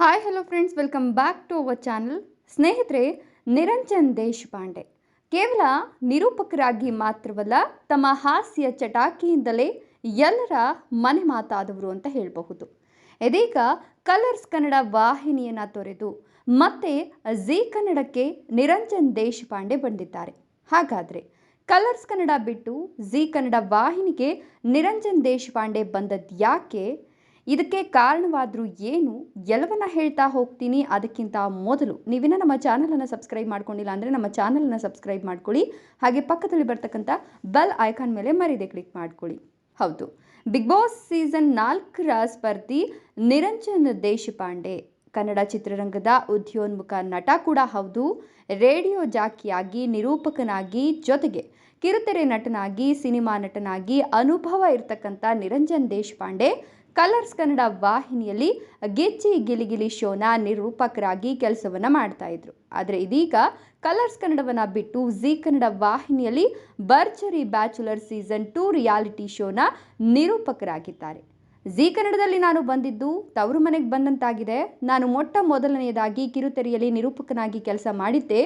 Hi hello friends welcome back to our channel ಸ್ನೇಹಿತರೆ ನಿರಂಜನ್ ದೇಶಪಾಂಡೆ ಕೇವಲ ನಿರೂಪಕರಾಗಿ ಮಾತ್ರವಲ್ಲ ತಮ್ಮ ಹಾಸ್ಯ ಚಟಾಕಿಯಿಂದಲೇ ಎಲ್ಲರ ಮನೆ ಮಾತಾದವರು ಅಂತ ಹೇಳಬಹುದು ಇದೀಗ ಕಲರ್ಸ್ ಕನ್ನಡ ವಾಹಿನಿಯನ್ನು ತೊರೆದು ಮತ್ತೆ ಝೀ ಕನ್ನಡಕ್ಕೆ ನಿರಂಜನ್ ದೇಶಪಾಂಡೆ ಬಂದಿದ್ದಾರೆ ಹಾಗಾದರೆ ಕಲರ್ಸ್ ಕನ್ನಡ ಬಿಟ್ಟು ಝೀ ಕನ್ನಡ ವಾಹಿನಿಗೆ ನಿರಂಜನ್ ದೇಶಪಾಂಡೆ ಬಂದದ್ದು ಯಾಕೆ ಇದಕ್ಕೆ ಕಾರಣವಾದರೂ ಏನು? ಎಲ್ಲವನ್ನ ಹೇಳ್ತಾ ಹೋಗ್ತೀನಿ. ಅದಕ್ಕಿಂತ ಮೊದಲು ನೀವಿನ ನಮ್ಮ ಚಾನಲನ್ನು ಸಬ್ಸ್ಕ್ರೈಬ್ ಮಾಡ್ಕೊಂಡಿಲ್ಲ ಅಂದರೆ ನಮ್ಮ ಚಾನಲನ್ನು ಸಬ್ಸ್ಕ್ರೈಬ್ ಮಾಡ್ಕೊಳ್ಳಿ. ಹಾಗೆ ಪಕ್ಕದಲ್ಲಿ ಬರ್ತಕ್ಕಂಥ ಬೆಲ್ ಐಕಾನ್ ಮೇಲೆ ಮರಿದೆ ಕ್ಲಿಕ್ ಮಾಡ್ಕೊಳ್ಳಿ. ಹೌದು. ಬಿಗ್ ಬಾಸ್ ಸೀಸನ್ ನಾಲ್ಕರ ಸ್ಪರ್ಧಿ ನಿರಂಜನ್ ದೇಶಪಾಂಡೆ. ಕನ್ನಡ ಚಿತ್ರರಂಗದ ಉದ್ಯೋನ್ಮುಖ ನಟ ಕೂಡ ಹೌದು. ರೇಡಿಯೋ ಜಾಕಿಯಾಗಿ, ನಿರೂಪಕನಾಗಿ, ಜೊತೆಗೆ ಕಿರುತೆರೆ ನಟನಾಗಿ, ಸಿನಿಮಾ ನಟನಾಗಿ ಅನುಭವ ಇರತಕ್ಕಂಥ ನಿರಂಜನ್ ದೇಶಪಾಂಡೆ. ಕಲರ್ಸ್ ಕನ್ನಡ ವಾಹಿನಿಯಲ್ಲಿ ಗೆಚ್ಚಿ ಗಿಲಿಗಿಲಿ ಶೋನ ನಿರೂಪಕರಾಗಿ ಕೆಲಸವನ್ನು ಮಾಡ್ತಾ ಇದ್ರು. ಆದರೆ ಇದೀಗ ಕಲರ್ಸ್ ಕನ್ನಡವನ್ನು ಬಿಟ್ಟು ಝೀ ಕನ್ನಡ ವಾಹಿನಿಯಲ್ಲಿ ಬರ್ಚರಿ ಬ್ಯಾಚುಲರ್ ಸೀಸನ್ ಟೂ ರಿಯಾಲಿಟಿ ಶೋನ ನಿರೂಪಕರಾಗಿದ್ದಾರೆ. ಝೀ ಕನ್ನಡದಲ್ಲಿ ನಾನು ಬಂದಿದ್ದು ತವರು ಮನೆಗೆ ಬಂದಂತಾಗಿದೆ. ನಾನು ಮೊಟ್ಟ ಮೊದಲನೆಯದಾಗಿ ಕಿರುತೆರೆಯಲ್ಲಿ ನಿರೂಪಕನಾಗಿ ಕೆಲಸ ಮಾಡಿದ್ದೆ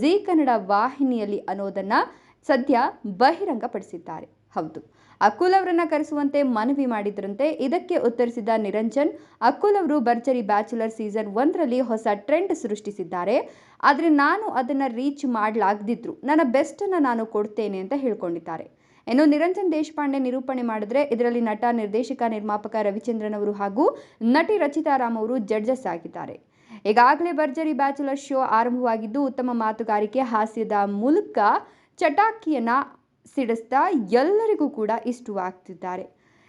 ಝೀ ಕನ್ನಡ ವಾಹಿನಿಯಲ್ಲಿ ಅನ್ನೋದನ್ನು ಸದ್ಯ ಬಹಿರಂಗಪಡಿಸಿದ್ದಾರೆ. ಹೌದು. ಅಕುಲ್ ಅವರನ್ನ ಕರೆಸುವಂತೆ ಮನವಿ ಮಾಡಿದ್ರಂತೆ, ಇದಕ್ಕೆ ಉತ್ತರಿಸಿದ ನಿರಂಜನ್, ಅಕುಲ್ ಅವರು ಭರ್ಜರಿ ಬ್ಯಾಚುಲರ್ ಸೀಸನ್ ಒಂದರಲ್ಲಿ ಹೊಸ ಟ್ರೆಂಡ್ ಸೃಷ್ಟಿಸಿದ್ದಾರೆ. ಆದರೆ ನಾನು ಅದನ್ನು ರೀಚ್ ಮಾಡಲಾಗದಿದ್ರು. ನನ್ನ ಬೆಸ್ಟನ್ನು ನಾನು ಕೊಡ್ತೇನೆ ಅಂತ ಹೇಳ್ಕೊಂಡಿದ್ದಾರೆ. ಇನ್ನು ನಿರಂಜನ್ ದೇಶಪಾಂಡೆ ನಿರೂಪಣೆ ಮಾಡಿದ್ರೆ ಇದರಲ್ಲಿ ನಟ, ನಿರ್ದೇಶಕ, ನಿರ್ಮಾಪಕ ರವಿಚಂದ್ರನ್ ಅವರು ಹಾಗೂ ನಟಿ ರಚಿತಾರಾಮ್ ಅವರು ಜಡ್ಜಸ್ ಆಗಿದ್ದಾರೆ. ಈಗಾಗಲೇ ಭರ್ಜರಿ ಬ್ಯಾಚುಲರ್ ಶೋ ಆರಂಭವಾಗಿದ್ದು, ಉತ್ತಮ ಮಾತುಗಾರಿಕೆ, ಹಾಸ್ಯದ ಮೂಲಕ ಚಟಾಕಿಯನ್ನ ಸಿಡಿಸ್ತಾ ಎಲ್ಲರಿಗೂ ಕೂಡ ಇಷ್ಟವಾಗ್ತಿದ್ದಾರೆ.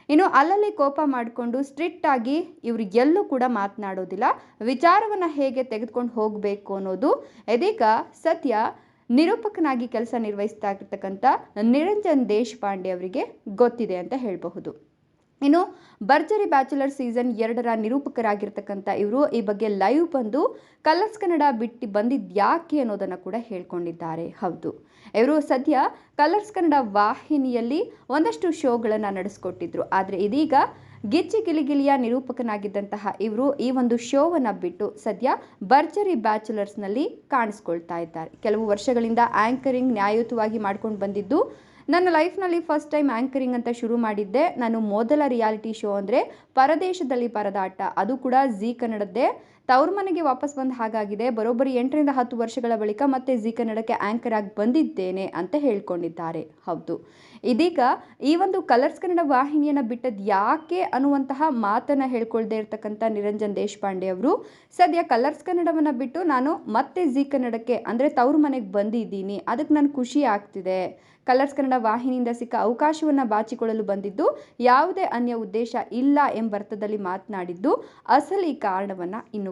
ಇನ್ನು ಅಲ್ಲಲ್ಲಿ ಕೋಪ ಮಾಡಿಕೊಂಡು ಸ್ಟ್ರಿಕ್ಟ್ ಆಗಿ ಇವರು ಎಲ್ಲೂ ಕೂಡ ಮಾತನಾಡೋದಿಲ್ಲ. ವಿಚಾರವನ್ನು ಹೇಗೆ ತೆಗೆದುಕೊಂಡು ಹೋಗಬೇಕು ಅನ್ನೋದು ಇದೀಗ ಸತ್ಯ ನಿರೂಪಕನಾಗಿ ಕೆಲಸ ನಿರ್ವಹಿಸ್ತಾ ಇರ್ತಕ್ಕಂಥ ನಿರಂಜನ್ ದೇಶಪಾಂಡೆ ಅವರಿಗೆ ಗೊತ್ತಿದೆ ಅಂತ ಹೇಳಬಹುದು. ಇನ್ನು ಭರ್ಜರಿ ಬ್ಯಾಚುಲರ್ ಸೀಸನ್ ಎರಡರ ನಿರೂಪಕರಾಗಿರ್ತಕ್ಕಂಥ ಇವರು ಈ ಬಗ್ಗೆ ಲೈವ್ ಬಂದು ಕಲರ್ಸ್ ಕನ್ನಡ ಬಿಟ್ಟು ಬಂದಿದ್ದು ಯಾಕೆ ಅನ್ನೋದನ್ನು ಕೂಡ ಹೇಳ್ಕೊಂಡಿದ್ದಾರೆ. ಹೌದು. ಇವರು ಸದ್ಯ ಕಲರ್ಸ್ ಕನ್ನಡ ವಾಹಿನಿಯಲ್ಲಿ ಒಂದಷ್ಟು ಶೋಗಳನ್ನು ನಡೆಸಿಕೊಟ್ಟಿದ್ರು. ಆದರೆ ಇದೀಗ ಗಿಚ್ಚಿ ಗಿಲಿಗಿಲಿಯ ನಿರೂಪಕನಾಗಿದ್ದಂತಹ ಇವರು ಈ ಒಂದು ಶೋವನ್ನು ಬಿಟ್ಟು ಸದ್ಯ ಭರ್ಜರಿ ಬ್ಯಾಚುಲರ್ಸ್ನಲ್ಲಿ ಕಾಣಿಸ್ಕೊಳ್ತಾ ಇದ್ದಾರೆ. ಕೆಲವು ವರ್ಷಗಳಿಂದ ಆ್ಯಂಕರಿಂಗ್ ನ್ಯಾಯಯುತವಾಗಿ ಮಾಡ್ಕೊಂಡು ಬಂದಿದ್ದು ನನ್ನ ಲೈಫ್ನಲ್ಲಿ ಫಸ್ಟ್ ಟೈಮ್ ಆ್ಯಂಕರಿಂಗ್ ಅಂತ ಶುರು ಮಾಡಿದ್ದೆ. ನಾನು ಮೊದಲ ರಿಯಾಲಿಟಿ ಶೋ ಅಂದರೆ ಪರದೇಶದಲ್ಲಿ ಪರದಾಟ. ಅದು ಕೂಡ ಝೀ ಕನ್ನಡದ್ದೇ. ತವ್ರ ಮನೆಗೆ ವಾಪಸ್ ಬಂದ ಹಾಗಾಗಿದೆ. ಬರೋಬ್ಬರಿ ಎಂಟರಿಂದ ಹತ್ತು ವರ್ಷಗಳ ಬಳಿಕ ಮತ್ತೆ ಜಿ ಕನ್ನಡಕ್ಕೆ ಆಂಕರ್ ಆಗಿ ಬಂದಿದ್ದೇನೆ ಅಂತ ಹೇಳ್ಕೊಂಡಿದ್ದಾರೆ. ಹೌದು. ಇದೀಗ ಈ ಒಂದು ಕಲರ್ಸ್ ಕನ್ನಡ ವಾಹಿನಿಯನ್ನು ಬಿಟ್ಟದ್ದು ಯಾಕೆ ಅನ್ನುವಂತಹ ಮಾತನ್ನು ಹೇಳ್ಕೊಳ್ದೆ ಇರತಕ್ಕಂಥ ನಿರಂಜನ್ ದೇಶಪಾಂಡೆ ಅವರು, ಸದ್ಯ ಕಲರ್ಸ್ ಕನ್ನಡವನ್ನು ಬಿಟ್ಟು ನಾನು ಮತ್ತೆ ಜೀ ಕನ್ನಡಕ್ಕೆ ಅಂದರೆ ತವ್ರ ಮನೆಗೆ ಬಂದಿದ್ದೀನಿ. ಅದಕ್ಕೆ ನಾನು ಖುಷಿ ಆಗ್ತಿದೆ. ಕಲರ್ಸ್ ಕನ್ನಡ ವಾಹಿನಿಯಿಂದ ಸಿಕ್ಕ ಅವಕಾಶವನ್ನು ಬಾಚಿಕೊಳ್ಳಲು ಬಂದಿದ್ದು ಯಾವುದೇ ಅನ್ಯ ಉದ್ದೇಶ ಇಲ್ಲ ಎಂಬರ್ಥದಲ್ಲಿ ಮಾತನಾಡಿದ್ದು ಅಸಲಿ ಕಾರಣವನ್ನು ಇನ್ನೂ